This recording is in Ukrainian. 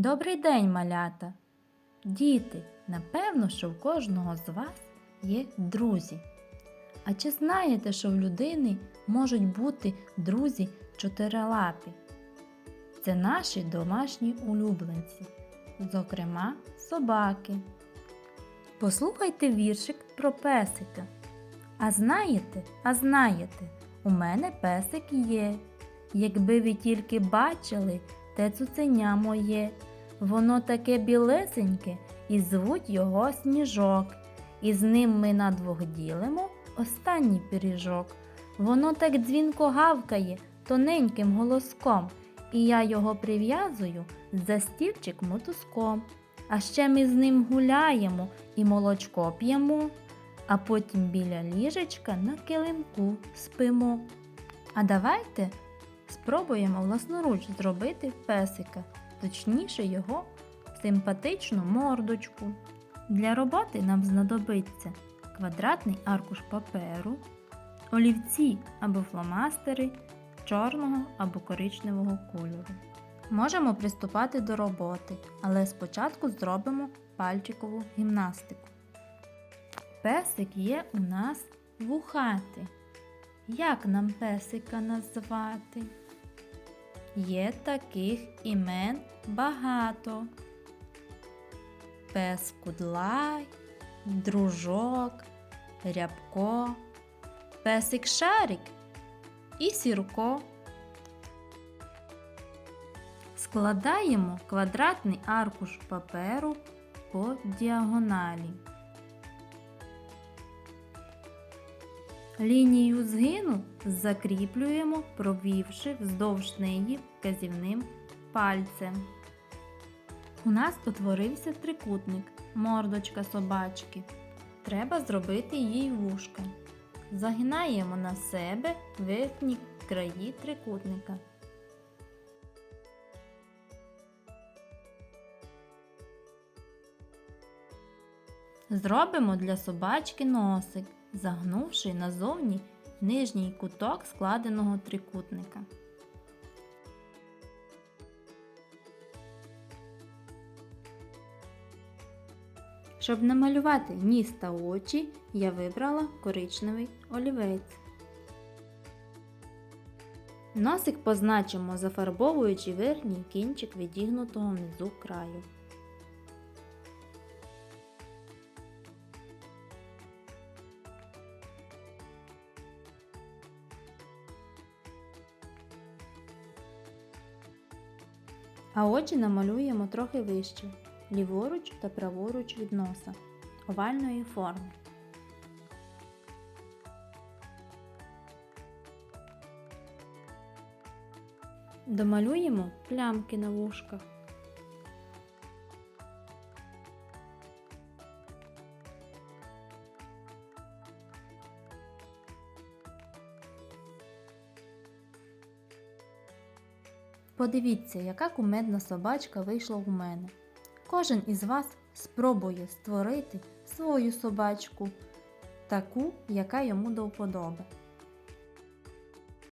Добрий день, малята! Діти, напевно, що в кожного з вас є друзі. А чи знаєте, що в людини можуть бути друзі чотирилапі? Це наші домашні улюбленці, зокрема собаки. Послухайте віршик про песика. А знаєте, а знаєте, у мене песик є. Якби ви тільки бачили те цуценя моє, воно таке білесеньке, і звуть його сніжок. І з ним ми на двох ділимо останній пиріжок. Воно так дзвінко гавкає тоненьким голоском, і я його прив'язую за стільчик мотузком. А ще ми з ним гуляємо і молочко п'ємо, а потім біля ліжечка на килимку спимо. А давайте спробуємо власноруч зробити песика, точніше його симпатичну мордочку. Для роботи нам знадобиться квадратний аркуш паперу, олівці або фломастери чорного або коричневого кольору. Можемо приступати до роботи, але спочатку зробимо пальчикову гімнастику. Песик є у нас вухати. Як нам песика назвати? Є таких імен багато. Пес Кудлай, дружок, рябко, песик Шарик і сірко. Складаємо квадратний аркуш паперу по діагоналі. Лінію згину закріплюємо, провівши вздовж неї вказівним пальцем. У нас утворився трикутник, мордочка собачки. Треба зробити їй вушка. Загинаємо на себе верхні краї трикутника. Зробимо для собачки носик, загнувши назовні нижній куток складеного трикутника. Щоб намалювати ніс та очі, я вибрала коричневий олівець. Носик позначимо, зафарбовуючи верхній кінчик відігнутого внизу краю. А очі намалюємо трохи вище, ліворуч та праворуч від носа, овальної форми. Домалюємо плямки на вушках. Подивіться, яка кумедна собачка вийшла у мене. Кожен із вас спробує створити свою собачку, таку, яка йому до вподоби.